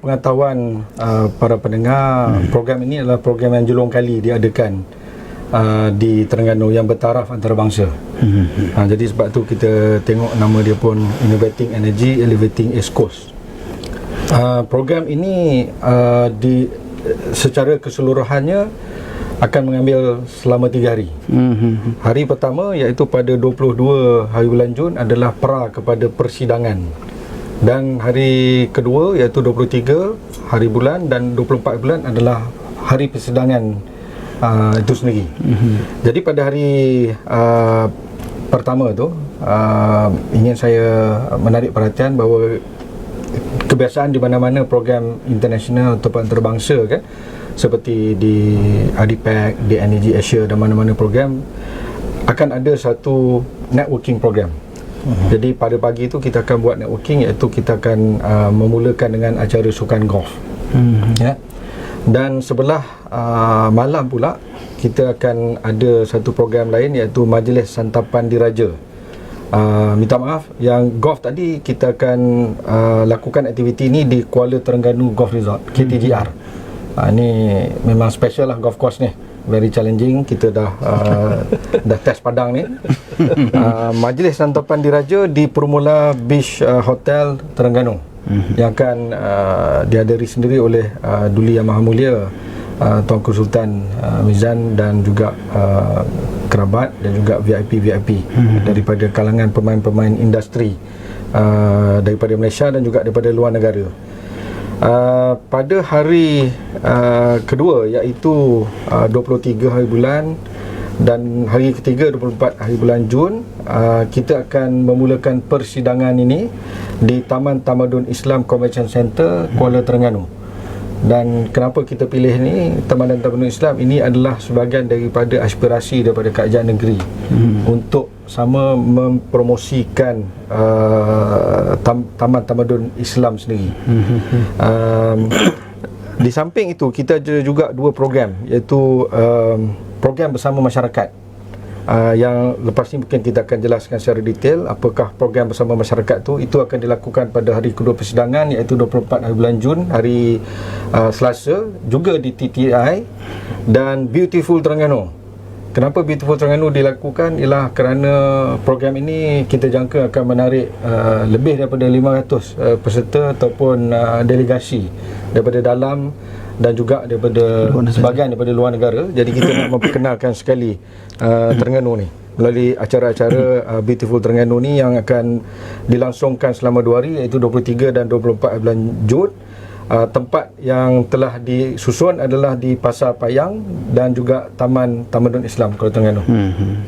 pengetahuan uh, para pendengar, hmm. program ini adalah program yang julung kali diadakan uh, di Terengganu yang bertaraf antarabangsa. Hmm. Uh, jadi sebab tu kita tengok nama dia pun Innovating Energy Elevating East Coast. Uh, program ini uh, di secara keseluruhannya akan mengambil selama tiga hari. Mm-hmm. Hari pertama iaitu pada 22 hari bulan Jun adalah pra kepada persidangan. Dan hari kedua iaitu 23 hari bulan dan 24 bulan adalah hari persidangan uh, itu sendiri. Mm-hmm. Jadi pada hari uh, pertama tu uh, ingin saya menarik perhatian bahawa kebiasaan di mana-mana program internasional atau antarabangsa kan seperti di ADIPEC, di Energy Asia dan mana-mana program akan ada satu networking program. Jadi pada pagi itu kita akan buat networking iaitu kita akan uh, memulakan dengan acara sukan golf. Uh-huh. Ya. Dan sebelah uh, malam pula kita akan ada satu program lain iaitu majlis santapan diraja. Uh, minta maaf yang golf tadi kita akan uh, lakukan aktiviti ini di Kuala Terengganu Golf Resort KTGR. Uh-huh. Ha, ini memang special lah golf course ni. Very challenging. Kita dah uh, dah test padang ni. Uh, majlis santapan diraja di Permula Beach uh, Hotel Terengganu. Mm-hmm. Yang akan uh, dihadiri sendiri oleh uh, Duli Yang Maha Mulia uh, Tuanku Sultan uh, Mizan dan juga uh, kerabat dan juga VIP-VIP mm-hmm. daripada kalangan pemain-pemain industri uh, daripada Malaysia dan juga daripada luar negara. Uh, pada hari uh, kedua iaitu uh, 23 hari bulan dan hari ketiga 24 hari bulan Jun uh, kita akan memulakan persidangan ini di Taman Tamadun Islam Convention Center Kuala Terengganu dan kenapa kita pilih ni Taman dan Taman Islam ini adalah sebahagian daripada aspirasi daripada kerajaan negeri hmm. untuk sama mempromosikan uh, tam, Taman Tamadun Islam sendiri. Hmm. Um, di samping itu kita ada juga dua program iaitu um, program bersama masyarakat uh, yang lepas ni mungkin kita akan jelaskan secara detail apakah program bersama masyarakat tu itu akan dilakukan pada hari kedua persidangan iaitu 24 hari bulan Jun hari uh, Selasa juga di TTI dan Beautiful Terengganu Kenapa Beautiful Terengganu dilakukan ialah kerana program ini kita jangka akan menarik uh, lebih daripada 500 uh, peserta ataupun uh, delegasi daripada dalam dan juga daripada sebahagian daripada luar negara. Jadi kita nak memperkenalkan sekali uh, Terengganu ni melalui acara-acara uh, Beautiful Terengganu ni yang akan dilangsungkan selama 2 hari iaitu 23 dan 24 bulan Jun. Uh, tempat yang telah disusun adalah di Pasar Payang dan juga Taman Tamadun Islam Kuala Terengganu. Hmm.